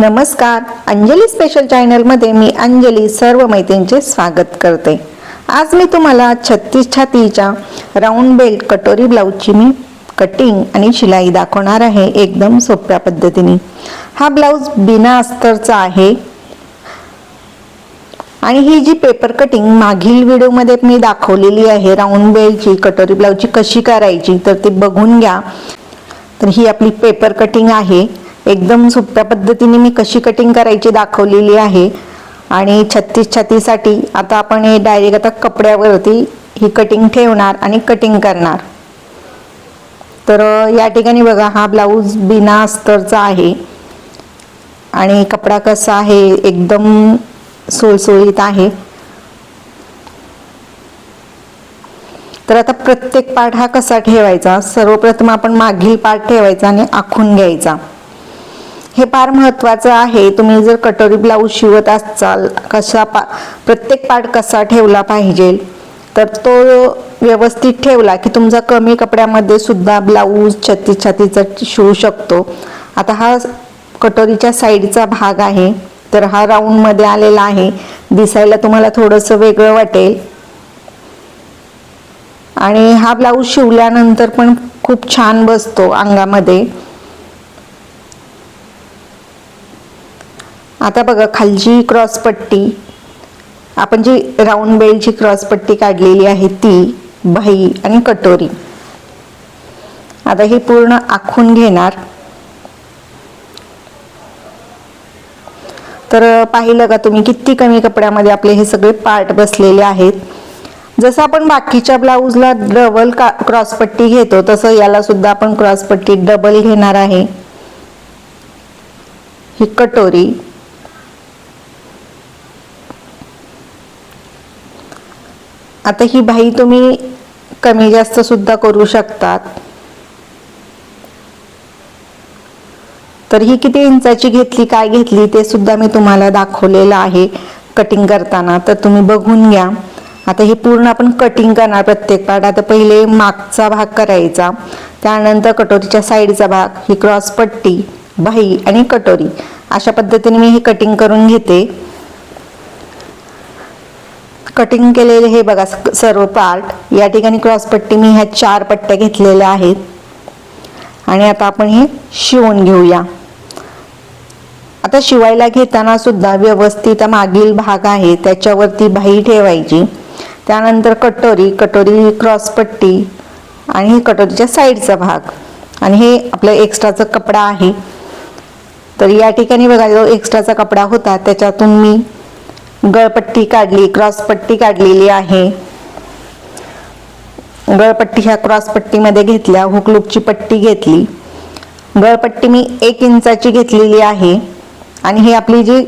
नमस्कार. अंजली स्पेशल चॅनलमध्ये मी अंजली सर्व मैत्रींचे स्वागत करते. आज मी तुम्हाला छत्तीस छातीच्या राऊंड बेल्ट कटोरी ब्लाऊजची मी कटिंग आणि शिलाई दाखवणार आहे एकदम सोप्या पद्धतीने. हा ब्लाऊज बिना अस्तरचा आहे. आणि ही जी पेपर कटिंग मागील व्हिडिओमध्ये मी दाखवलेली आहे राऊंड बेल्टची कटोरी ब्लाऊजची कशी करायची तर ती बघून घ्या. तर ही आपली पेपर कटिंग आहे. एकदम सोप्या पद्धतीने मी कशी कटिंग करायची दाखवलेली आहे. आणि छत्तीस छातीसाठी आता आपण हे डायरेक्ट आता कपड्यावरती ही कटिंग ठेवणार आणि कटिंग करणार. तर या ठिकाणी बघा हा ब्लाऊज बिना अस्तरचा आहे. आणि कपडा कसा आहे एकदम सुळसुळीत आहे. तर आता प्रत्येक पार्ट हा कसा ठेवायचा? सर्वप्रथम आपण मागील पार्ट ठेवायचा आणि आखून घ्यायचा. हे फार महत्वाचं आहे. तुम्ही जर कटोरी ब्लाऊज शिवत असाल कसा पा प्रत्येक पार्ट कसा ठेवला पाहिजे? तर तो व्यवस्थित ठेवला की तुमचा कमी कपड्यामध्ये सुद्धा ब्लाऊज छत्ती छातीचा शिवू शकतो. आता हा कटोरीच्या साईडचा भाग आहे. तर हा राऊंडमध्ये आलेला आहे. दिसायला तुम्हाला थोडंसं वेगळं वाटेल. आणि हा ब्लाऊज शिवल्यानंतर पण खूप छान बसतो अंगामध्ये. आता बघा खालची क्रॉस पट्टी आपण जी राऊंड बेलची क्रॉस पट्टी काढलेली आहे ती बाही आणि कटोरी. आता हे पूर्ण आखून घेणार. तर पाहिलं का तुम्ही किती कमी कपड्यामध्ये आपले हे सगळे पार्ट बसलेले आहेत? जसं आपण बाकीच्या ब्लाऊजला डबल का क्रॉस पट्टी घेतो तसं याला सुद्धा आपण क्रॉस पट्टी डबल घेणार आहे. ही कटोरी. आता ही बाई तुम्ही कमी जास्त सुद्धा करू शकतात. तर ही किती इंचाची घेतली काय घेतली ते सुद्धा मी तुम्हाला दाखवलेलं आहे कटिंग करताना. तर तुम्ही बघून घ्या. आता हे पूर्ण आपण कटिंग करणार प्रत्येक पार्ट आता पहिले मागचा भाग करायचा. त्यानंतर कटोरीच्या साईडचा भाग ही क्रॉस पट्टी बाही आणि कटोरी. अशा पद्धतीने मी हे कटिंग करून घेते. कटिंग केलेले हे बघा स- सर्व पार्ट या ठिकाणी क्रॉस पट्टी मी ह्या चार पट्ट्या घेतलेल्या आहेत. आणि आता आपण हे शिवून घेऊया. आता शिवायला घेताना सुद्धा व्यवस्थित मागील भाग आहे त्याच्यावरती बाही ठेवायची. त्यानंतर कटोरी कटोरी क्रॉस पट्टी आणि ही कटोरीच्या साईडचा भाग. आणि हे आपलं एक्स्ट्राचा कपडा आहे. तर या ठिकाणी बघा जो एक्स्ट्राचा कपडा होता त्याच्यातून मी गळपट्टी काढली क्रॉस पट्टी काढलेली आहे. गळपट्टी ह्या क्रॉस पट्टीमध्ये घेतल्या हुकलूकची पट्टी घेतली. गळपट्टी मी एक इंचाची घेतलेली आहे. आणि ही आपली जी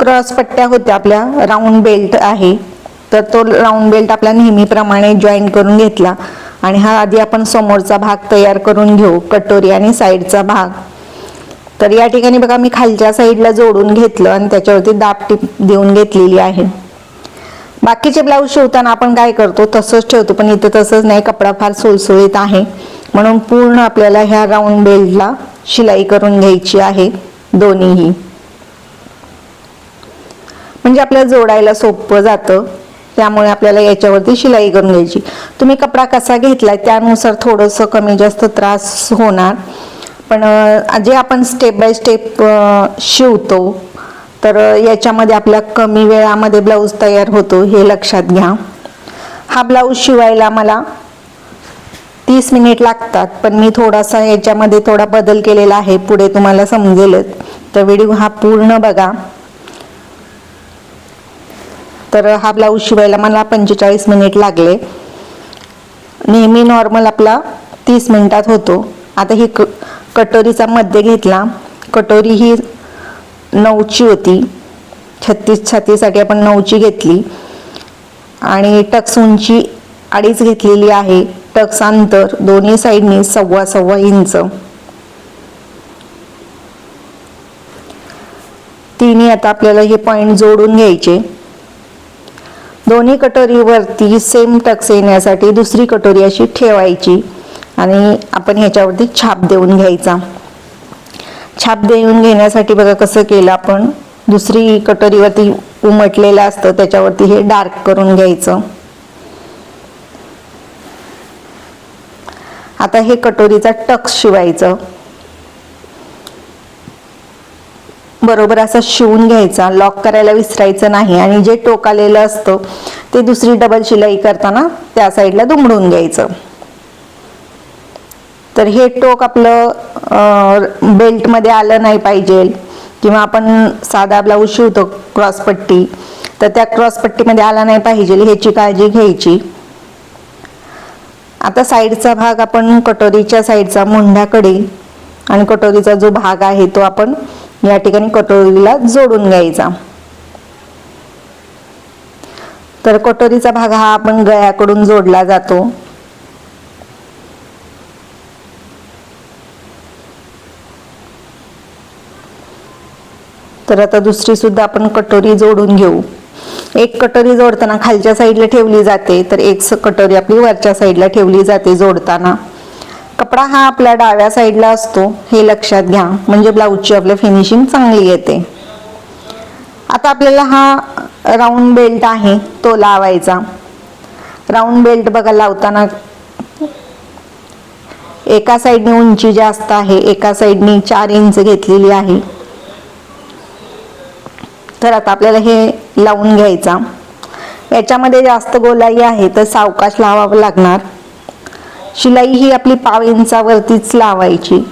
क्रॉस पट्ट्या होत्या आपल्या राऊंड बेल्ट आहे तर तो राऊंड बेल्ट आपल्या नेहमीप्रमाणे जॉईन करून घेतला. आणि हा आधी आपण समोरचा भाग तयार करून घेऊ कटोरी आणि साईडचा भाग. तर या ठिकाणी बघा मी खालच्या साईडला जोडून घेतलं आणि त्याच्यावरती दाब टीप देऊन घेतलेली आहे. बाकीचे ब्लाऊज शिवताना आपण काय करतो तसंच ठेवतो पण इथं तसंच नाही कपडा फार सुळसुळीत आहे. म्हणून पूर्ण आपल्याला ह्या राऊंड बेल्टला शिलाई करून घ्यायची आहे दोन्हीही. म्हणजे आपल्याला जोडायला सोपं जातं त्यामुळे आपल्याला याच्यावरती शिलाई करून घ्यायची. तुम्ही कपडा कसा घेतलाय त्यानुसार थोडंसं कमी जास्त त्रास होणार. पण जे आपण स्टेप बाय स्टेप शिवतो तर याच्यामध्ये आपल्या कमी वेळामध्ये ब्लाऊज तयार होतो हे लक्षात घ्या. हा ब्लाऊज शिवायला मला तीस मिनिट लागतात पण मी थोडासा याच्यामध्ये थोडा बदल केलेला आहे पुढे तुम्हाला समजेलच. तर व्हिडिओ हा पूर्ण बघा. तर हा ब्लाऊज शिवायला मला पंचेचाळीस मिनिट लागले. नेहमी नॉर्मल आपला तीस मिनिटात होतो. आता ही क कटोरीचा मध्य घेतला. कटोरी ही नऊची होती. छत्तीस छातीसाठी आपण नऊची घेतली. आणि टक्स उंची अडीच घेतलेली आहे. टक्स अंतर दोन्ही साईडनी सव्वा सव्वा इंच. तिन्ही आता आपल्याला हे पॉइंट जोडून घ्यायचे. दोन्ही कटोरीवरती सेम टक्स येण्यासाठी दुसरी कटोरी अशी ठेवायची. आणि आपण ह्याच्यावरती छाप देऊन घ्यायचा. छाप देऊन घेण्यासाठी बघा कसं केलं आपण. दुसरी कटोरीवरती उमटलेलं असतं त्याच्यावरती हे डार्क करून घ्यायचं. आता हे कटोरीचा टक्स शिवायचं. बरोबर असं शिवून घ्यायचा लॉक करायला विसरायचं नाही आणि जे टोकालेलं असतं ते दुसरी डबल शिलाई करताना त्या साईडला दुमडून घ्यायचं. तर हे टोक आपलं बेल्टमध्ये आलं नाही पाहिजे. किंवा आपण साधा ब्लाऊज शिवतो क्रॉसपट्टी तर त्या क्रॉसपट्टीमध्ये आला नाही पाहिजे ह्याची काळजी घ्यायची. आता साईडचा भाग आपण कटोरीच्या साईडचा मुंढ्याकडे आणि कटोरीचा जो भाग आहे तो आपण या ठिकाणी कटोरीला जोडून घ्यायचा. तर कटोरीचा भाग हा आपण गळ्याकडून जोडला जातो. तर आता दुसरी सुद्धा आपण कटोरी जोडून घेऊ. एक कटोरी जोडताना खालच्या साईडला ठेवली जाते तर एक स- कटोरी आपली वरच्या साईडला ठेवली जाते जोडताना. कपडा हा आपल्या डाव्या साईडला असतो हे लक्षात घ्या म्हणजे ब्लाऊजची आपल्या फिनिशिंग चांगली येते. आता आपल्याला हा राऊंड बेल्ट आहे तो लावायचा. राऊंड बेल्ट बघा लावताना एका साईडने उंची जास्त आहे एका साईडने चार इंच घेतलेली आहे. तर आता आपल्याला हे लावून घ्यायचा. याच्यामध्ये जास्त गोलाई आहे तर सावकाश लावावं लागणार. शिलाई ही आपली पाव इंचावरतीच लावायची.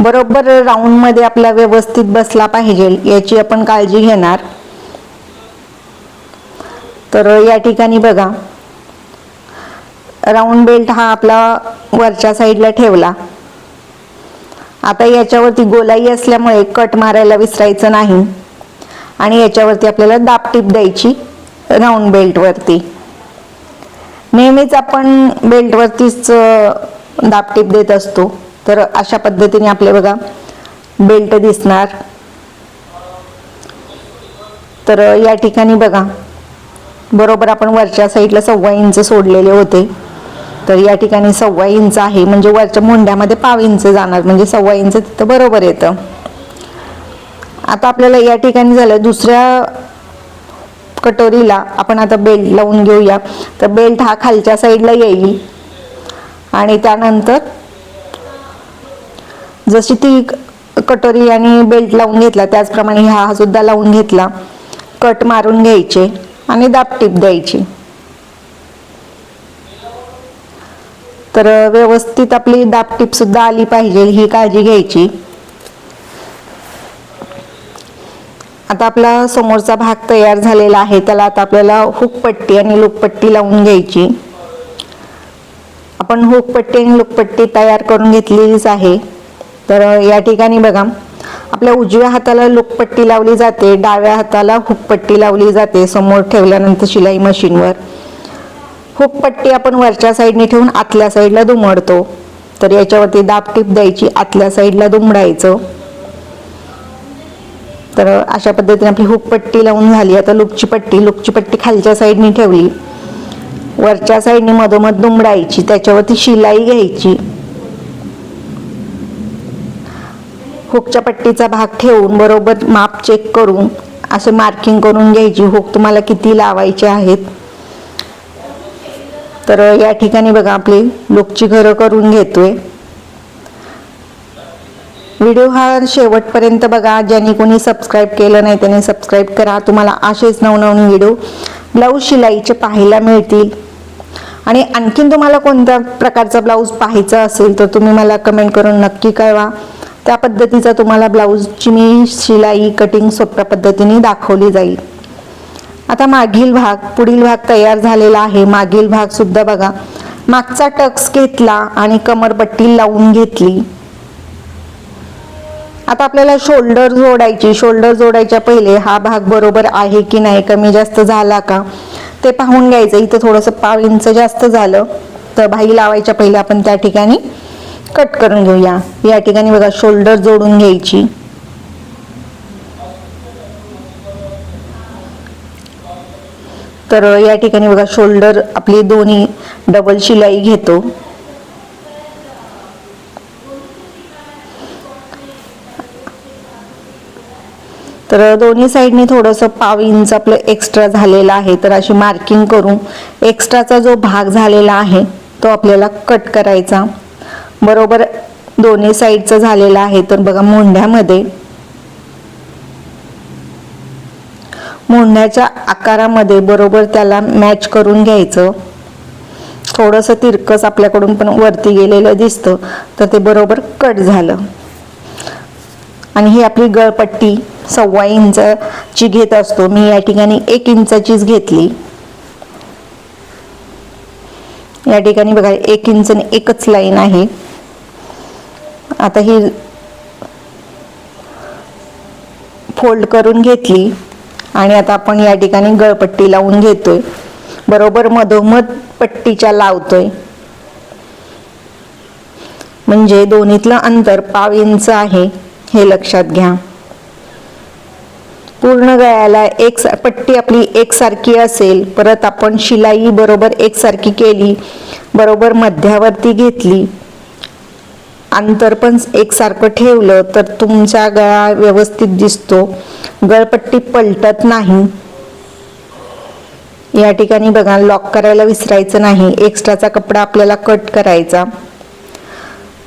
बरोबर राऊंडमध्ये आपला व्यवस्थित बसला पाहिजे याची आपण काळजी घेणार. तर या ठिकाणी बघा. राऊंड बेल्ट हा आपला वरच्या साईडला ठेवला. आता याच्यावरती गोलाई असल्यामुळे कट मारायला विसरायचं नाही. आणि याच्यावरती आपल्याला दापटीप द्यायची राऊंड बेल्टवरती नेहमीच आपण बेल्टवरतीच अं, दापटीप देत असतो. तर अशा पद्धतीने आपले बघा बेल्ट दिसणार. तर या ठिकाणी बघा. बरोबर आपण वरच्या साईडला सव्वा इंच सोडलेले होते. तर या ठिकाणी सव्वा इंच आहे. म्हणजे वरच्या मोंड्यामध्ये पाव इंच जाणार. म्हणजे सव्वा इंच तिथं बरोबर येतं. आता आपल्याला या ठिकाणी झालं दुसऱ्या कटोरीला आपण आता बेल्ट लावून घेऊया. तर बेल्ट हा खालच्या साईडला येईल. आणि त्यानंतर जशी ती कटोरी आणि बेल्ट लावून घेतला त्याचप्रमाणे हा सुद्धा लावून घेतला. कट मारून घ्यायचे आणि दापटीप द्यायची. तर व्यवस्थित आपली दापटीप सुद्धा आली पाहिजे ही काळजी घ्यायची. आता आपला समोरचा भाग तयार झालेला आहे त्याला आता आपल्याला हुकपट्टी आणि लुकपट्टी लावून घ्यायची. आपण हुकपट्टी आणि लुकपट्टी तयार करून घेतलेलीच आहे. तर या ठिकाणी बघा आपल्या उजव्या हाताला लुकपट्टी लावली जाते डाव्या हाताला हुकपट्टी लावली जाते समोर ठेवल्यानंतर शिलाई मशीनवर. हुकपट्टी आपण वरच्या साईडने ठेवून आतल्या साईडला दुमडतो. तर याच्यावरती दाबटीप द्यायची आतल्या साईडला दुमडायचं. तर अशा पद्धतीने आपली हुकपट्टी लावून झाली. आता लुकची पट्टी लुकची पट्टी खालच्या साईडने ठेवली. वरच्या साईडने मधोमध दुमडायची त्याच्यावरती शिलाई घ्यायची. हुकच्या पट्टीचा भाग ठेवून बरोबर माप चेक करून असे मार्किंग करून घ्यायची. हुक तुम्हाला किती लावायचे आहेत. तर या ठिकाणी बघा आपली लुकची घरं करून घेतोय. व्हिडिओ हा शेवटपर्यंत बघा ज्यांनी कोणी सबस्क्राईब केलं नाही त्यांनी सबस्क्राईब करा. तुम्हाला असेच नवनवीन व्हिडिओ ब्लाऊज शिलाईचे पाहायला मिळतील. आणि आणखीन तुम्हाला कोणत्या प्रकारचा ब्लाऊज पाहायचा असेल तर तुम्ही मला कमेंट करून नक्की कळवा. त्या पद्धतीचा तुम्हाला ब्लाऊजची मी शिलाई कटिंग सोप्या पद्धतीने दाखवली जाईल. आता मागील भाग पुढील भाग तयार झालेला आहे. मागील भाग सुद्धा बघा. मागचा टक्स घेतला आणि कमरपट्टी लावून घेतली. आता आपल्याला शोल्डर जोडायची शोल्डर जोडायच्या पहिले हा भाग बरोबर आहे की नाही कमी जास्त झाला का ते पाहून घ्यायचं. इथं थोडंसं पाव इंच जास्त झालं तर भाई लावायच्या पहिले आपण त्या ठिकाणी कट करून घेऊया. या ठिकाणी बघा शोल्डर जोडून घ्यायची. तर या ठिकाणी बघा शोल्डर आपली दोन्ही डबल शिलाई घेतो. तर दोन्ही साईडने थोडंसं पाव इंच आपलं एक्स्ट्रा झालेलं आहे. तर अशी मार्किंग करून एक्स्ट्राचा जो भाग झालेला आहे तो आपल्याला कट करायचा. बरोबर दोन्ही साईडचा झालेला आहे. तर बघा मोंढ्यामध्ये मोंढ्याच्या आकारामध्ये बरोबर त्याला मॅच करून घ्यायचं. थोडंसं तिरकस आपल्याकडून पण वरती गेलेलं दिसतं तर ते बरोबर कट झालं. आणि ही आपली गळपट्टी सव्वा इंचाची घेत असतो. मी या ठिकाणी एक इंचाचीच घेतली. या ठिकाणी बघा एक इंच एकच लाईन आहे. आता ही फोल्ड करून घेतली. आणि आता आपण या ठिकाणी गळपट्टी लावून घेतोय. बरोबर मधोमध पट्टीच्या लावतोय. म्हणजे दोन्हीतलं अंतर पाव इंच आहे हे लक्षात घ्या. पूर्ण गळ्याला एक पट्टी आपली एकसारखी असेल परत आपण शिलाई बरोबर एकसारखी केली बरोबर मध्यावरती घेतली अंतर पण एकसारखं ठेवलं तर तुमचा गळा व्यवस्थित दिसतो. गळपट्टी पलटत नाही. या ठिकाणी बघा लॉक करायला विसरायचं नाही. एक्स्ट्राचा कपडा आपल्याला कट करायचा.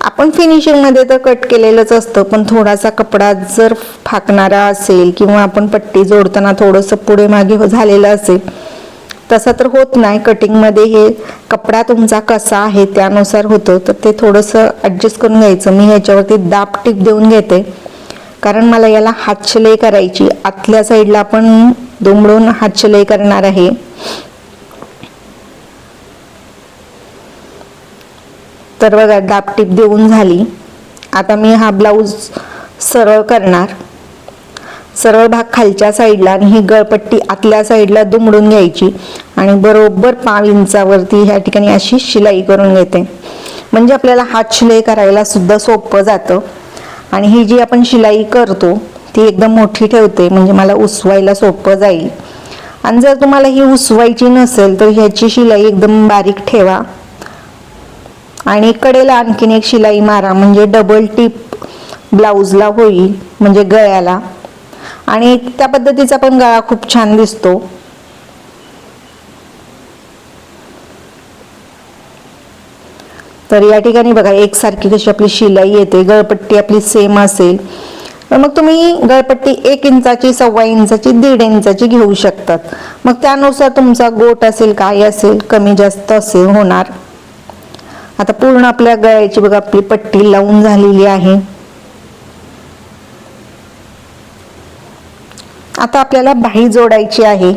आपण फिनिशिंगमध्ये तर कट केलेलंच असतं पण थोडासा कपडा जर फाकणारा असेल किंवा आपण पट्टी जोडताना थोडंसं पुढे मागे हो- झालेलं असेल तसं तर होत नाही. कटिंगमध्ये हे कपडा तुमचा कसा आहे त्यानुसार होतं तर ते थोडंसं ॲडजस्ट करून घ्यायचं. मी ह्याच्यावरती दाब टीप देऊन घेते. कारण मला याला हातशिलाई करायची. आतल्या साईडला आपण दुमडून हातशिलाई करणार आहे. तर बघा डापटीप देऊन झाली. आता मी हा ब्लाऊज सरळ करणार. सरळ भाग खालच्या साईडला आणि ही गळपट्टी आतल्या साईडला दुमडून घ्यायची. आणि बरोबर पाव इंचावरती ह्या ठिकाणी अशी शिलाई करून घेते. म्हणजे आपल्याला हात शिलाई करायला सुद्धा सोपं जातं. आणि ही जी आपण शिलाई करतो ती एकदम मोठी ठेवते म्हणजे मला उसवायला सोपं जाईल. आणि जर तुम्हाला ही उसवायची नसेल तर ह्याची शिलाई एकदम बारीक ठेवा. आणि कडेला आणखीन एक शिलाई मारा म्हणजे डबल टिप ब्लाऊजला होईल म्हणजे गळ्याला. आणि त्या पद्धतीचा पण गळा खूप छान दिसतो. तर या ठिकाणी बघा एकसारखी कशी आपली शिलाई येते गळपट्टी आपली सेम असेल तर मग तुम्ही गळपट्टी एक इंचाची सव्वा इंचाची दीड इंचाची घेऊ शकतात. मग त्यानुसार तुमचा गोट असेल काय असेल कमी जास्त असेल होणार. आता पूर्ण आपल्या गळ्याची बघा आपली पट्टी लावून झालेली आहे. आता आपल्याला बाही जोडायची आहे.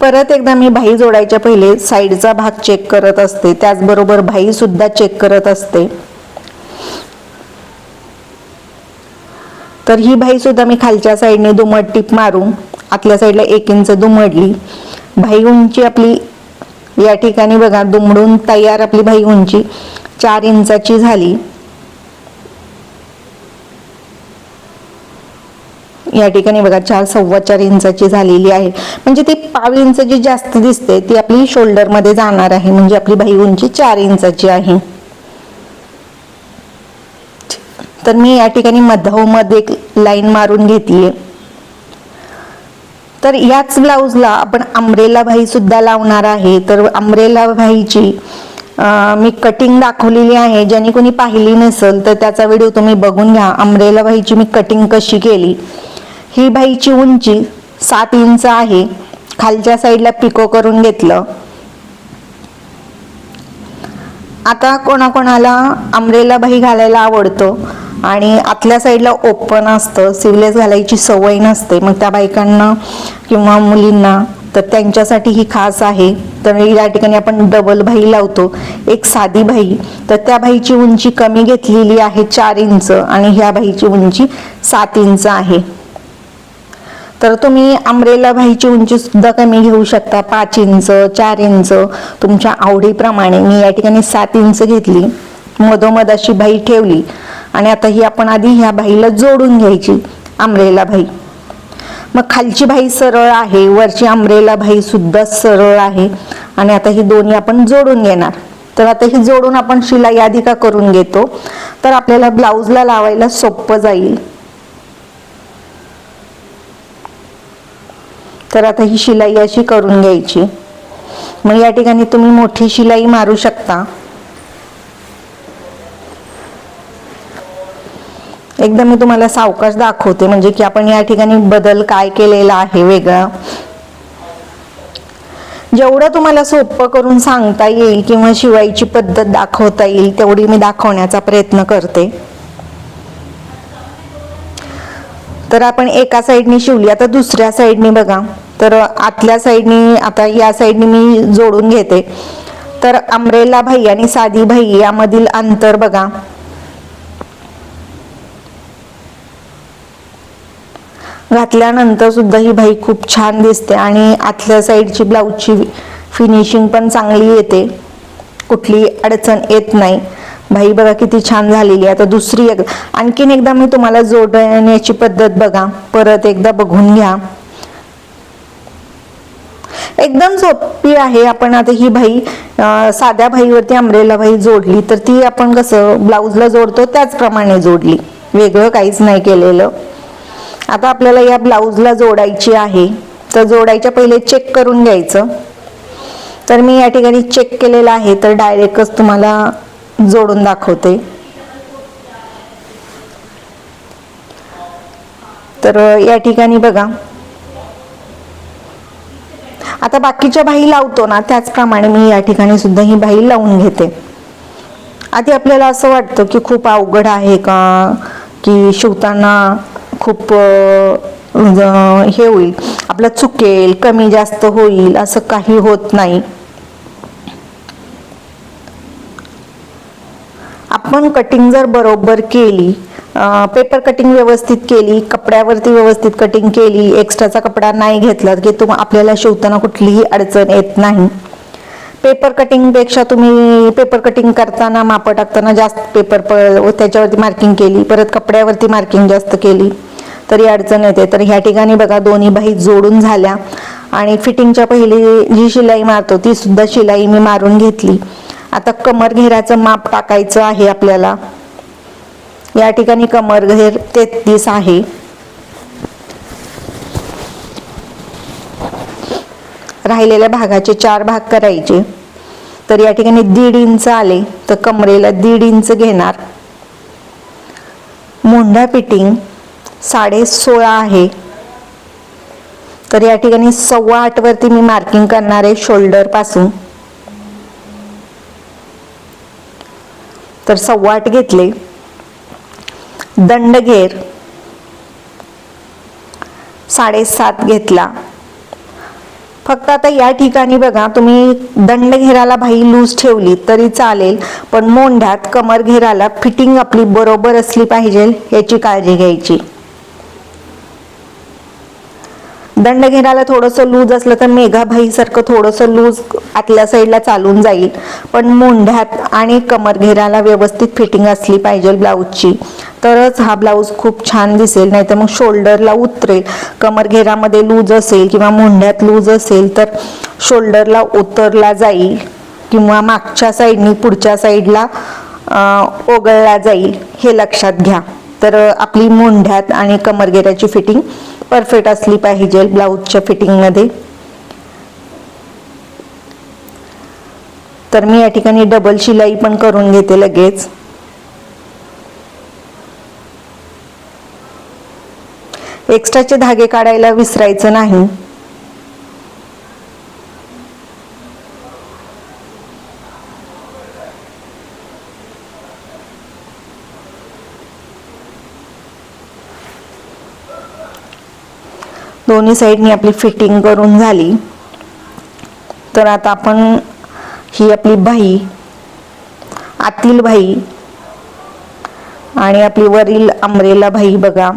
परत एकदा मी भाई जोडायच्या पहिले साईडचा भाग चेक करत असते. त्याचबरोबर भाई सुद्धा चेक करत असते. तर ही भाई सुद्धा मी खालच्या साईडने दुमट टीप मारून आतल्या साईडला एक इंच दुमडली. भाई उंची आपली या ठिकाणी बघा दुमडून तयार आपली भाई उंची चार इंचाची झाली. या ठिकाणी बघा चार सव्वा चार इंचाची झालेली आहे. म्हणजे ती पाव इंच जी जास्त दिसते ती आपली शोल्डरमध्ये जाणार आहे. म्हणजे आपली बाही उंची चार इंचाची आहे. तर मी या ठिकाणी मधोमध एक लाईन मारून घेतलीये तर याच ब्लाऊजला आपण अम्ब्रेला भाई सुद्धा लावणार आहे. तर अम्ब्रेला भाईची मी कटिंग दाखवलेली आहे. ज्याने कोणी पाहिली नसेल तर त्याचा व्हिडिओ तुम्ही बघून घ्या. अम्ब्रेला भाईची मी कटिंग कशी केली? ही बाईची उंची सात इंच आहे. खालच्या साईडला पिको करून घेतलं. आता कोणाकोणाला अमरेला बाही घालायला आवडतं आणि आतल्या साईडला ओपन असतं. सिवलेस घालायची सवय नसते. मग त्या बायकांना किंवा मुलींना तर त्यांच्यासाठी ही खास आहे. तर या ठिकाणी आपण डबल भाई लावतो. एक साधी भाई तर त्या भाईची उंची कमी घेतलेली आहे चार इंच आणि ह्या भाईची उंची सात इंच आहे. तर तुम्ही अमरेला भाईची उंची सुद्धा कमी घेऊ शकता. पाच इंच चार इंच. तुमच्या आवडीप्रमाणे मी या ठिकाणी सात इंच घेतली. मधोमध अशी भाई ठेवली. आणि आता ही आपण आधी ह्या भाईला जोडून घ्यायची अमरेला भाई. मग खालची भाई सरळ आहे वरची अमरेला भाई सुद्धा सरळ आहे. आणि आता ही दोन्ही आपण जोडून घेणार. तर आता ही जोडून आपण शिलाई आधी का करून घेतो? तर आपल्याला ब्लाऊजला लावायला सोपं जाईल. तर आता ही शिलाई अशी करून घ्यायची. मग या ठिकाणी तुम्ही मोठी शिलाई मारू शकता. एकदम मी तुम्हाला सावकाश दाखवते म्हणजे की आपण या ठिकाणी बदल काय केलेला आहे वेगळा. जेवढं तुम्हाला सोपं करून सांगता येईल किंवा शिवायची पद्धत दाखवता येईल तेवढी मी दाखवण्याचा प्रयत्न करते. तर आपण एका साईडनी शिवली आता दुसऱ्या साईडनी बघा. तर आतल्या साईडनी आता या साईडनी मी जोडून घेते. तर अमरेला भाई आणि साधी भाई यामधील अंतर बघा. घातल्यानंतर सुद्धा ही भाई खूप छान दिसते आणि आतल्या साईडची ब्लाऊजची फिनिशिंग पण चांगली येते. कुठली अडचण येत नाही. भाई बघा किती छान झालेली आहे. आता दुसरी एक आणखीन एकदा मी तुम्हाला जोडण्याची पद्धत बघा. परत एकदा बघून घ्या. एकदम सोपी आहे. आपण आता ही भाई साध्या भाईवरती अमरेला भाई जोडली तर ती आपण कसं ब्लाऊजला जोडतो त्याचप्रमाणे जोडली. वेगळं काहीच नाही केलेलं. आता आपल्याला या ब्लाऊजला जोडायची आहे. तर जोडायच्या पहिले चेक करून घ्यायचं. तर मी या ठिकाणी चेक केलेलं आहे तर डायरेक्टच तुम्हाला जोडून दाखवते. तर या ठिकाणी बघा. आता बाकीच्या बाही लावतो ना त्याचप्रमाणे मी या ठिकाणी सुद्धा ही बाही लावून घेते. आधी आपल्याला असं वाटतं की खूप अवघड आहे का की शिवताना खूप म्हणजे, हे होईल आपलं चुकेल कमी जास्त होईल असं काही होत नाही. आपण कटिंग जर बरोबर केली पेपर कटिंग व्यवस्थित केली कपड्यावरती व्यवस्थित कटिंग केली एक्स्ट्राचा कपडा नाही घेतला की तुम आपल्याला शिवताना कुठलीही अडचण येत नाही. पेपर कटिंगपेक्षा तुम्ही पेपर कटिंग करताना माप टाकताना जास्त पेपर प त्याच्यावरती मार्किंग केली परत कपड्यावरती मार्किंग जास्त केली तरी अडचण येते. तर ह्या ठिकाणी बघा दोन्ही बाही जोडून झाल्या. आणि फिटिंगच्या पहिली जी शिलाई मारतो ती सुद्धा शिलाई मी मारून घेतली. आता कमर घेराचं माप टाकायचं आहे आपल्याला. या ठिकाणी कमर घेर तेहतीस आहे. राहिलेल्या भागाचे चार भाग करायचे. तर या ठिकाणी दीड इंच आले तर कमरेला दीड इंच घेणार. मोंढा फिटिंग साडे सोळा आहे. तर या ठिकाणी सव्वा आठ वरती मी मार्किंग करणार आहे शोल्डरपासून. तर सव्वा आठ घेतले. दंडघेर. साडेसात घेतला. फक्त आता या ठिकाणी बघा तुम्ही दंड घेराला भाई लूज ठेवली तरी चालेल पण मोंढ्यात कमर घेराला फिटिंग आपली बरोबर असली पाहिजे याची काळजी घ्यायची. दंड घेण्याला थोडंसं लूज असलं तर मेघाभाई सारखं थोडंसं लूज आतल्या साईडला चालून जाईल. पण मोंढ्यात आणि कमर घेराला व्यवस्थित फिटिंग असली पाहिजे ब्लाऊजची. तरच हा ब्लाऊज खूप छान दिसेल नाही तर मग शोल्डरला उतरेल. कमर घेरामध्ये लूज असेल किंवा मोंढ्यात लूज असेल तर शोल्डरला उतरला जाईल किंवा मागच्या साईडनी पुढच्या साईडला ओगळला जाईल. हे लक्षात घ्या. तर आपली मोंढ्यात आणि कमरगेऱ्याची फिटिंग परफेक्ट असली पाहिजे ब्लाऊजच्या फिटिंगमध्ये. तर मी या ठिकाणी डबल शिलाई पण करून घेते लगेच. एक्स्ट्राचे धागे काढायला विसरायचं नाही. दोन्ही साईडनी आपली फिटिंग करून झाली. तर आता आपण ही आपली भाई आतील भाई आणि आपली वरील अमरेला भाई बघा.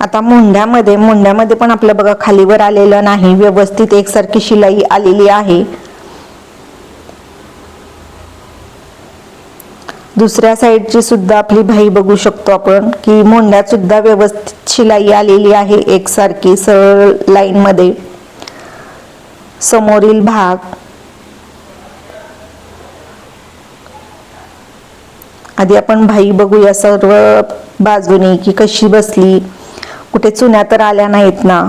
आता मुंड्यामध्ये मुंड्यामध्ये पण आपलं बघा खालीवर आलेलं नाही. व्यवस्थित एकसारखी शिलाई आलेली आहे. दुसऱ्या साईडची सुद्धा आपली भाई बघू शकतो आपण की मोंड्यात सुद्धा व्यवस्थित शिलाई आलेली आहे एकसारखी सरळ लाईन मध्ये समोरील भाग. आधी आपण भाई बघूया सर्व बाजूनी की कशी बसली. कुठे चुन्या तर आल्या नाहीत ना.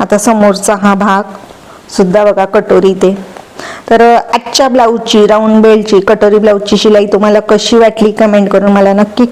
आता समोरचा हा भाग. सुद्धा बघा कटोरी ते. तर आजच्या ब्लाऊजची राऊंड बेल्टची कटोरी ब्लाऊजची शिलाई तुम्हाला कशी वाटली? कमेंट करून मला नक्की